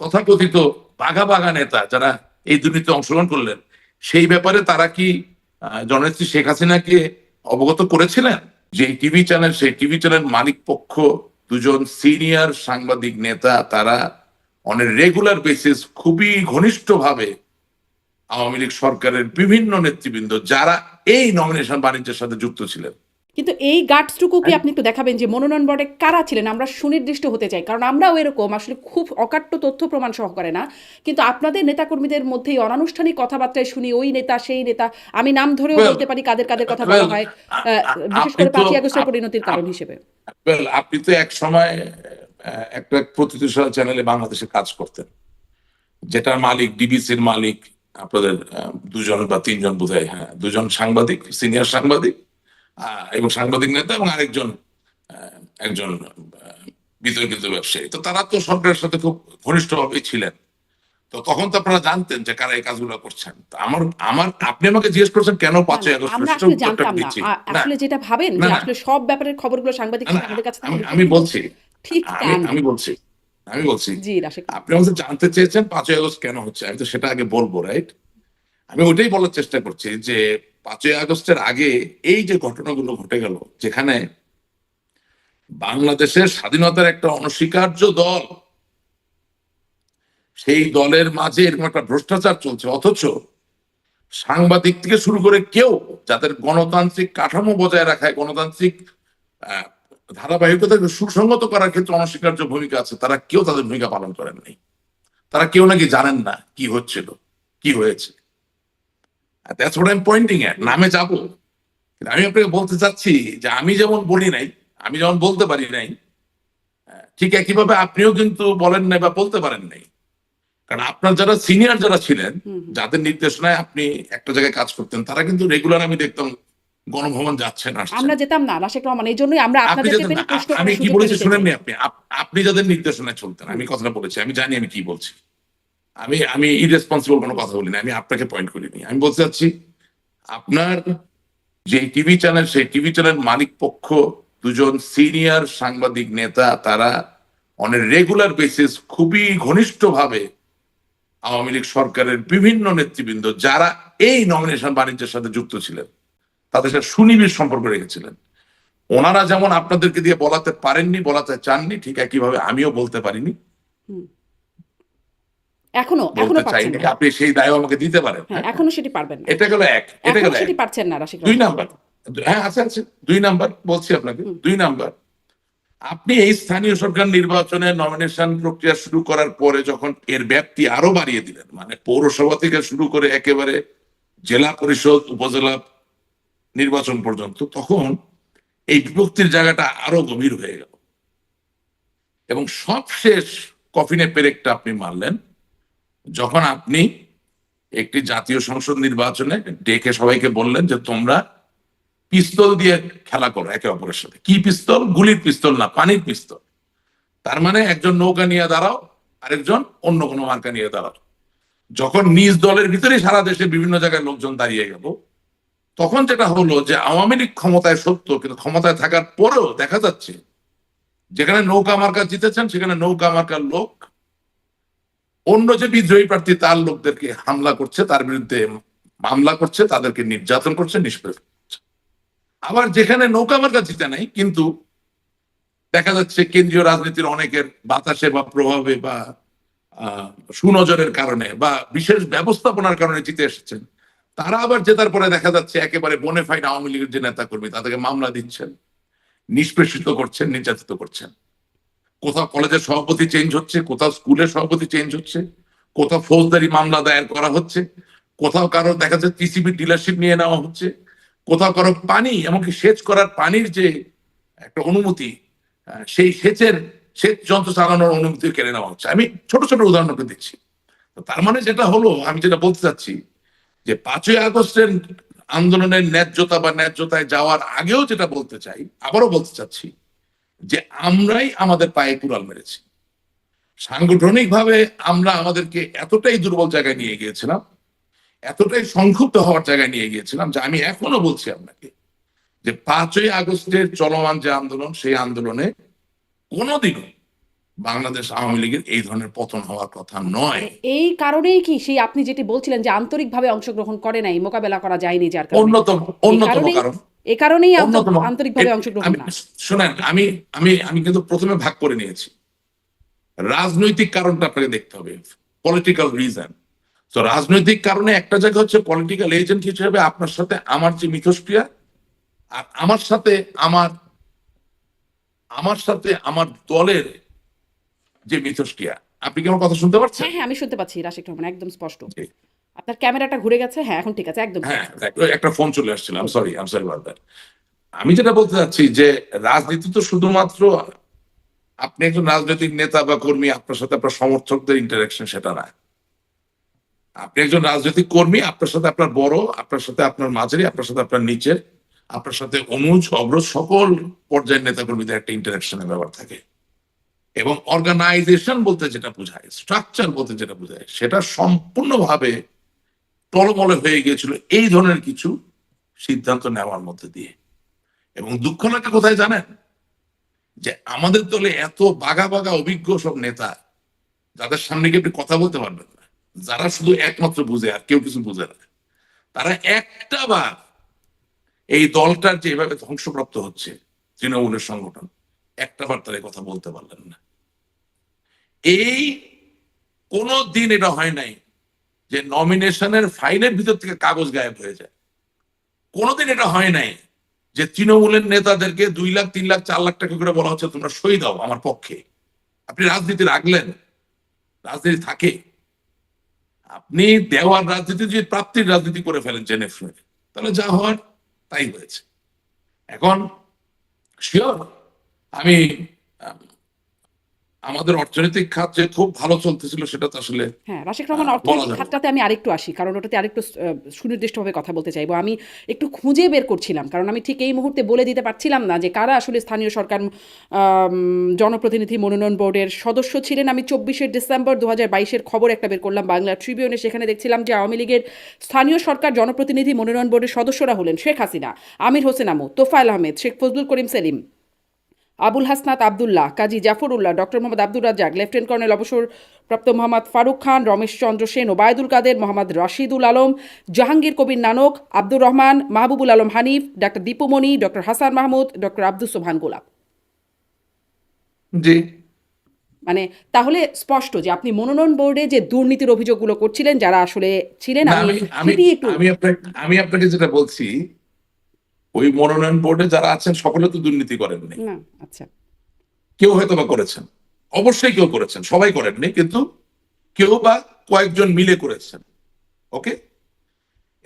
তথাকথিত বাঘা বাঘা নেতা যারা এই দুর্নীতিতে অংশগ্রহণ করলেন, সেই ব্যাপারে তারা কি জননেত্রী শেখ হাসিনাকে অবগত করেছিলেন? যে টিভি চ্যানেল, সেই টিভি চ্যানেল মালিক পক্ষ, দুজন সিনিয়র সাংবাদিক নেতা, তারা অন রেগুলার বেসিস খুবই ঘনিষ্ঠভাবে আওয়ামী লীগ সরকারের বিভিন্ন নেতৃবৃন্দ, যারা এই নমিনেশন বাণিজ্যের সাথে যুক্ত ছিলেন কিন্তু এই গার্ডসটুকু কি আপনি একটু দেখাবেন যে মনোনয়ন বোর্ডে কারা ছিলেন? আমরা সুনির্দিষ্ট হতে চাই কারণ আমরাও এরকম আসলে খুব অকাট্য তথ্য প্রমাণ সহকারে না। কিন্তু আপনাদের নেতাকর্মীদের মধ্যে অনানুষ্ঠানিক কথাবার্তায় শুনি ওই নেতা সেই নেতা আমি নাম ধরেও বলতে পারি কাদের কাদের কথা বলা হয় বিশেষ আপনি করে তো- পাঁচই আগস্টের পরিণতির কারণ হিসেবে। আপনি তো এক সময় একটা প্রতিষ্ঠান চ্যানেলে বাংলাদেশে কাজ করতেন যেটার মালিক ডিবিসির মালিক আপনাদের দুজন বা তিনজন বোধহয় হ্যাঁ দুজন সাংবাদিক সিনিয়র সাংবাদিক এবং সাংবাদিক নেতা এবং আরেকজন একজন বিতর্কিত ব্যবসায়ী। তো তারা তো সরকারের সাথে খুব ঘনিষ্ঠভাবেই ছিলেন। তো তখন তো আপনারা জানতেন যে কারা এই কাজগুলো করছেন। আমার আমার আপনি আমাকে জিজ্ঞেস করছেন কেন পাঁচই আগস্ট আসলে যেটা ভাবেন যে আসলে সব ব্যাপারের খবরগুলো সাংবাদিক আমাদের কাছে আমি বলছি। ঠিক আমি বলছি আমি বলছি আপনি আমাকে জানতে চেয়েছেন পাঁচই আগস্ট কেন হচ্ছে। আমি তো সেটা আগে বলব রাইট? আমি ওইটাই বলার চেষ্টা করছি যে পাঁচই আগস্টের আগে এই যে ঘটনাগুলো ঘটে গেল, যেখানে বাংলাদেশের স্বাধীনতার একটা অনস্বীকার্য দল, সেই দলের মাঝে এরকম একটা ভ্রষ্টাচার চলছে, অথচ সাংবাদিক থেকে শুরু করে কেউ যাদের গণতান্ত্রিক কাঠামো বজায় রাখায়, গণতান্ত্রিক ধারাবাহিকতাকে সুসংগত করার ক্ষেত্রে অনস্বীকার্য ভূমিকা আছে, তারা কেউ তাদের ভূমিকা পালন করেন নাই তারা কেউ নাকি জানেন না কি হচ্ছিল, কি হয়েছে। That's what I'm pointing at নামে যাব। আমি আপনাকে বলতে চাচ্ছি যে আমি যেমন বলি নাই আমি যেমন বলতে পারি নাই ঠিক একইভাবে আপনিও কিন্তু বলেন নাই বা বলতে পারেন নাই। কারণ আপনার যারা সিনিয়র যারা ছিলেন। যাদের নির্দেশনায় আপনি একটা জায়গায় কাজ করতেন তারা কিন্তু রেগুলার আমি দেখতাম গণভবন যাচ্ছেন আমরা যেতাম না রহমান এই জন্যই আমরা আপনাদেরকে আমি কি বলেছি শুনেননি আপনি। আপনি যাদের নির্দেশনায় চলতেন আমি কথাটা বলেছি আমি জানি আমি কি বলছি। আমি আমি ইরেসপন্সিবল কোনো কথা বলিনি, আমি আপনাকে পয়েন্ট করিনি। আমি বলতে চাচ্ছি, আপনার যে টিভি চ্যানেল সেই টিভি চ্যানেল মালিক পক্ষ দুজন সিনিয়র সাংবাদিক নেতা, তারা অনেক রেগুলার বেসিস খুবই ঘনিষ্ঠভাবে আওয়ামী লীগ সরকারের বিভিন্ন নেতৃবৃন্দ, যারা এই নমিনেশন বাণিজ্যের সাথে যুক্ত ছিলেন, তাদের সাথে সুনিবিড় সম্পর্ক রেখেছিলেন। ওনারা যেমন আপনাদেরকে দিয়ে বলাতে পারেননি, বলাতে চাননি, ঠিক একইভাবে আমিও বলতে পারিনি। এখনও এখনও না আপনি সেই দায় আমাকে দিতে পারেন। হ্যাঁ এখনও সেটি পারবেন না। এটা গেল এক এটা গেল সেটি পারছেন না রাশিক দুই নাম্বার। হ্যাঁ আছে আছে। দুই নাম্বার বলছি আপনাকে। দুই নাম্বার। আপনি এই স্থানীয় সরকার নির্বাচনের নমিনেশন প্রক্রিয়া শুরু করার পরে যখন এর ব্যাপ্তি আরও বাড়িয়ে দিলেন মানে পৌরসভা থেকে শুরু করে একেবারে জেলা পরিষদ উপজেলা নির্বাচন পর্যন্ত তখন এই বিভক্তির জায়গাটা আরও গভীর হয়ে গেল। এবং সবশেষ কফিনে পেরেকটা আপনি মারলেন যখন আপনি একটি জাতীয় সংসদ নির্বাচনে ডেকে সবাইকে বললেন যে তোমরা পিস্তল দিয়ে খেলা করো একে অপরের সাথে। কি পিস্তল? গুলির পিস্তল না, পানির পিস্তল। তার মানে একজন নৌকা নিয়ে দাঁড়াও, আরেকজন অন্য কোনো মার্কা নিয়ে দাঁড়াও। যখন নিজ দলের ভিতরে সারা দেশে বিভিন্ন জায়গায় লোকজন দাঁড়িয়ে গেল, তখন যেটা হলো যে আওয়ামী লীগ ক্ষমতায় সত্য, কিন্তু ক্ষমতায় থাকার পরেও দেখা যাচ্ছে, যেখানে নৌকা মার্কা জিতেছেন, সেখানে নৌকা মার্কার লোক অন্য যে বিদ্রোহী প্রার্থী, তার লোকদেরকে হামলা করছে, তার বিরুদ্ধে মামলা করছে, তাদেরকে নির্যাতন করছে, নিষ্পেষ করছে। আবার যেখানে নৌকা মার্কা জিতে নাই, কিন্তু দেখা যাচ্ছে কেন্দ্রীয় রাজনীতির অনেকের বাতাসে বা প্রভাবে বা সুনজরের কারণে বা বিশেষ ব্যবস্থাপনার কারণে জিতে এসেছেন। তারা আবার জেতার পরে দেখা যাচ্ছে একেবারে বনে ফাইন আওয়ামী লীগের যে নেতা কর্মী তাদেরকে মামলা দিচ্ছেন, নিষ্পেষিত করছেন, নির্যাতিত করছেন। কোথাও কলেজের সভাপতি চেঞ্জ হচ্ছে, কোথাও স্কুলের সভাপতি চেঞ্জ হচ্ছে, কোথাও ফৌজদারি মামলা দায়ের করা হচ্ছে, কোথাও কারও দেখা যাচ্ছে টিসিবি ডিলারশিপ নিয়ে নেওয়া হচ্ছে, কোথাও কারও পানি, এমনকি সেচ করার পানির যে একটা অনুমতি সেই সেচের সেচ যন্ত্র চালানোর অনুমতি কেড়ে নেওয়া হচ্ছে। আমি ছোট ছোট উদাহরণ করে দিচ্ছি তার মানে যেটা হলো, আমি যেটা বলতে চাচ্ছি যে পাঁচই আগস্টের আন্দোলনের ন্যায্যতা বা ন্যায্যতায় যাওয়ার আগেও যেটা বলতে চাই, আবারও বলতে চাচ্ছি যে আমরাই আমাদের পায়ে কুড়াল মেরেছি। সাংগঠনিকভাবে আমরা আমাদেরকে এতটাই দুর্বল জায়গায় নিয়ে গিয়েছিলাম এতটাই সংক্ষুব্ধ হওয়ার জায়গায় নিয়ে গিয়েছিলাম যে আমি এখনও বলছি আপনাকে যে পাঁচই আগস্টের চলমান যে আন্দোলন সেই আন্দোলনে কোনোদিনও বাংলাদেশ আওয়ামী লীগের এই ধরনের পতন হওয়ার কথা নয়। এই কারণেই কি সেই আপনি যেটি বলছিলেন যে আন্তরিকভাবে অংশগ্রহণ করে নাই মোকাবেলা করা যায়নি যার অন্যতম অন্যতম কারণ। এ কারণেই আন্তরিকভাবে অংশগ্রহণ শোনেন আমি আমি আমি কিন্তু প্রথমে ভাগ করে নিয়েছি। রাজনৈতিক কারণটা আপনাকে দেখতে হবে। পলিটিক্যাল রিজন তো রাজনৈতিক কারণে একটা জায়গা হচ্ছে পলিটিক্যাল এজেন্ট হিসেবে আপনার সাথে আমার যে মিথস্ক্রিয়া আর আমার সাথে আমার আমার সাথে আমার দলের যে মিথস্ক্রিয়া। আপনি কি আমার কথা শুনতে পাচ্ছেন হ্যাঁ হ্যাঁ আমি শুনতে পাচ্ছি রাশিক রহমান একদম স্পষ্ট। আপনার ক্যামেরাটা ঘুরে গেছে? হ্যাঁ এখন ঠিক আছে একদম হ্যাঁ একটা- একটা ফোন চলে আসছিল আম সরি আম সরি আমি যেটা বলতে চাচ্ছি যে রাজনীতি তো শুধুমাত্র আপনি একজন রাজনৈতিক নেতা বা কর্মী আপনার সাথে আপনার সমর্থকদের ইন্টারাকশন সেটা না। আপনি একজন রাজনৈতিক কর্মী আপনার সাথে আপনার বড় আপনার সাথে আপনার মাঝারি আপনার সাথে আপনার নিচের আপনার সাথে অনুজ অগ্রজ সকল পর্যায়ের নেতা কর্মীদের একটা ইন্টারাকশনের ব্যাপার থাকে। এবং অর্গানাইজেশন বলতে যেটা বোঝায় স্ট্রাকচার বলতে যেটা বোঝায় সেটা সম্পূর্ণভাবে টলমলে হয়ে গিয়েছিল এই ধরনের কিছু সিদ্ধান্ত নেওয়ার মধ্যে দিয়ে। এবং দুঃখ লাগে কোথায় জানেন? যে আমাদের দলে এত বাগা বাগা অভিজ্ঞ সব নেতা, যাদের সামনে গিয়ে কথা বলতে পারবেন না, যারা শুধু একমাত্র বুঝে আর কেউ কিছু বুঝে না, তারা একটা বার এই দলটার যে এভাবে ধ্বংসপ্রাপ্ত হচ্ছে তৃণমূলের সংগঠন, একটা বার তারা কথা বলতে পারলেন না। এই কোনো দিন এটা হয় নাই। যে নমিনেশনের ফাইলের ভিতর থেকে কাগজ গায়েব হয়ে যায়। কোনোদিন এটা হয় নাই যে তৃণমূলের নেতাদেরকে দুই লাখ তিন লাখ চার লাখ টাকা করে বলা হচ্ছে তোমরা সই দাও আমার পক্ষে। আপনি রাজনীতি রাখলেন রাজনীতি থাকে। আপনি দেওয়ার রাজনীতি যদি প্রাপ্তির রাজনীতি করে ফেলেন জেনে শুনে তাহলে যা হওয়ার তাই হয়েছে। এখন শিওর আমি আম, আমাদের অর্থনৈতিক খাত যে খুব ভালো চলতেছিল সেটা তো আসলে হ্যাঁ রাশিক রহমান অর্থনৈতিক খাতটাতে আমি আরেকটু আসি কারণ ওটাতে আরেকটু সুনির্দিষ্টভাবে কথা বলতে চাইব। আমি একটু খুঁজে বের করছিলাম কারণ আমি ঠিক এই মুহূর্তে বলে দিতে পারছিলাম না যে কারা আসলে স্থানীয় সরকার জনপ্রতিনিধি মনোনয়ন বোর্ডের সদস্য ছিলেন। আমি চব্বিশে ডিসেম্বর দু হাজার বাইশের খবর একটা বের করলাম বাংলা ট্রিবিউনে। সেখানে দেখছিলাম যে আওয়ামী লীগের স্থানীয় সরকার জনপ্রতিনিধি মনোনয়ন বোর্ডের সদস্যরা হলেন Sheikh Hasina Amir Hossain Amu Tofail Ahmed Sheikh Fazlul Karim Selim Abul Hasnat Abdullah Kazi Zafrullah doctor Mohammad Abdur Razzak lieutenant colonel অবসরপ্রাপ্ত Mohammad Faruk Khan Ramesh Chandra Sen Obaidul Quader Mohammad Rashidul Alam Jahangir Kabir Nanak Abdur Rahman Mahbubul Alam Hanif doctor Dipu Moni doctor Hasan Mahmud doctor Abdul Sobhan Golap. জি। মানে তাহলে স্পষ্ট যে আপনি মনোনয়ন বোর্ডে যে দুর্নীতির অভিযোগগুলো করছিলেন যারা আসলে ছিলেন আমি আমি আপনাকে যেটা বলছি ওই মনোনয়ন বোর্ডে যারা আছেন সকলে তো দুর্নীতি করেননি আচ্ছা। কেউ হয়তো বা করেছেন। অবশ্যই কেউ করেছেন সবাই করেননি কিন্তু কেউ বা কয়েকজন মিলে করেছেন। ওকে?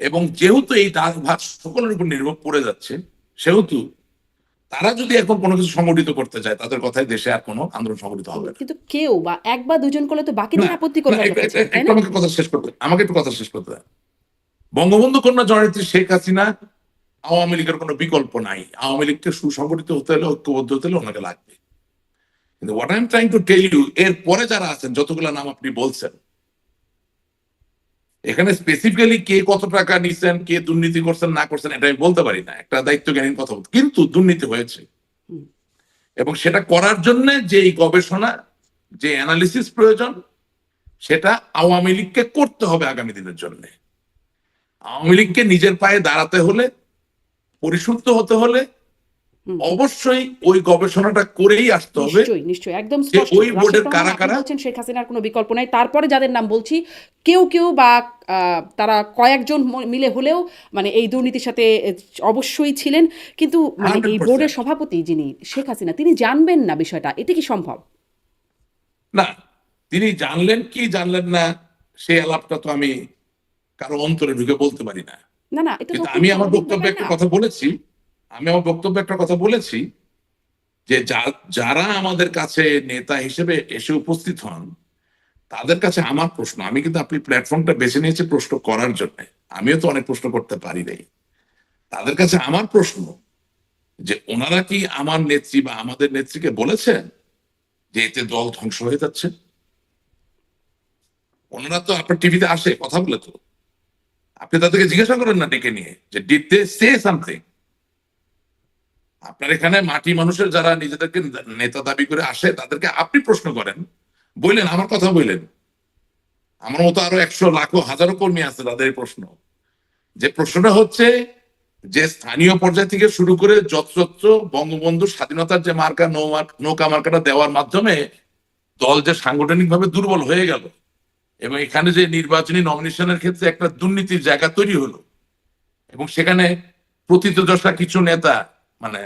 এবং যেহেতু এই দাস ভাত সকলের উপর নির্ভর করে যাচ্ছে সেহেতু তারা যদি এখন কোনো কিছু সংগঠিত করতে চায় তাদের কথায় দেশে আর কোনো আন্দোলন সংগঠিত হবে না। কিন্তু কেউ বা এক বা দুজন করলে তো বাকিদের না, আপত্তি করবে আমাকে কথা শেষ করতে আমাকে একটু কথা শেষ করতে দেন। বঙ্গবন্ধু কন্যা জননেত্রী শেখ হাসিনা আওয়ামী লীগের কোনো বিকল্প নাই। আওয়ামী লীগকে সুসংগঠিত হতে হলে ঐক্যবদ্ধ হতে হলে ওনাকে লাগবে। কিন্তু what I am trying to tell you এর পরে যারা আছেন যতগুলো নাম আপনি বলছেন এখানে স্পেসিফিক্যালি কে কত টাকা নিছেন কে দুর্নীতি করছেন না করছেন এটা আমি বলতে পারি না। একটা দায়িত্ব জ্ঞানীর কথা বলতে। কিন্তু দুর্নীতি হয়েছে। এবং সেটা করার জন্য যে এই গবেষণা যে অ্যানালিসিস প্রয়োজন সেটা আওয়ামী লীগকে করতে হবে আগামী দিনের জন্য। আওয়ামী লীগকে নিজের পায়ে দাঁড়াতে হলে পরিশুদ্ধ হতে হলে অবশ্যই ওই গবেষণাটা করেই আসতে হবে। নিশ্চয়ই নিশ্চয়ই একদম স্পষ্ট। ওই বোর্ডের কারা কারা- শেখ হাসিনার কোনো বিকল্প নাই। তারপরে যাদের নাম বলছি কেউ কেউ বা তারা কয়েকজন মিলে হলেও মানে এই দুর্নীতির সাথে অবশ্যই ছিলেন। কিন্তু মানে এই বোর্ডের সভাপতি যিনি শেখ হাসিনা তিনি জানবেন না বিষয়টা। এটা কি সম্ভব? না তিনি জানলেন কি জানলেন না সেই আলাপটা তো আমি কারও অন্তরে ঢুকে বলতে পারি না। না না এটা আমি আমার বক্তব্যে একটা কথা বলেছি আমি আমার বক্তব্যে একটা কথা বলেছি যে যা- যারা আমাদের কাছে নেতা হিসেবে এসে উপস্থিত হন তাদের কাছে আমার প্রশ্ন আমি কিন্তু আপনি প্ল্যাটফর্মটা বেছে নিয়েছি প্রশ্ন করার জন্য আমিও তো অনেক প্রশ্ন করতে পারি নাই। তাদের কাছে আমার প্রশ্ন যে ওনারা কি আমার নেত্রী বা আমাদের নেত্রীকে বলেছেন যে এতে দল ধ্বংস হয়ে যাচ্ছে? ওনারা তো আপনার টিভিতে আসে কথা বলে তো। আপনি তাদেরকে জিজ্ঞাসা করেন না ডেকে নিয়ে যে ডিড দে সে সামথিং আপনার এখানে মাটি মানুষের যারা নিজেদেরকে নেতা দাবি করে আসে, তাদেরকে আপনি প্রশ্ন করেন। বললেন, আমার কথা বললেন। আমার মতো আরও একশো লাখো, হাজারো কর্মী আছে তাদের প্রশ্ন। যে প্রশ্নটা হচ্ছে যে, স্থানীয় পর্যায় থেকে শুরু করে যত্রত্র বঙ্গবন্ধু স্বাধীনতার যে মার্কা নৌকা মার্কাটা দেওয়ার মাধ্যমে দল যে সাংগঠনিকভাবে দুর্বল হয়ে গেল এবং এখানে যে নির্বাচনী নমিনেশনের ক্ষেত্রে একটা দুর্নীতির জায়গা তৈরি হলো এবং সেখানে প্রতীতযশা কিছু নেতা মানে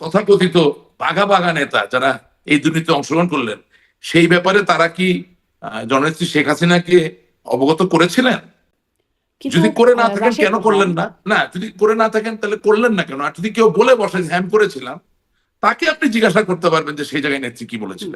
তথাকথিত বাঘা বাঘা নেতা যারা এই দুর্নীতিতে অংশগ্রহণ করলেন সেই ব্যাপারে তারা কি জননেত্রী শেখ হাসিনাকে অবগত করেছিলেন? যদি করে না থাকেন কেন করলেন না? না যদি করে না থাকেন তাহলে করলেন না কেন? আর যদি কেউ বলে বসে হ্যাম করেছিলাম তাকে আপনি জিজ্ঞাসা করতে পারবেন যে সেই জায়গায় নেত্রী কি বলেছিলেন?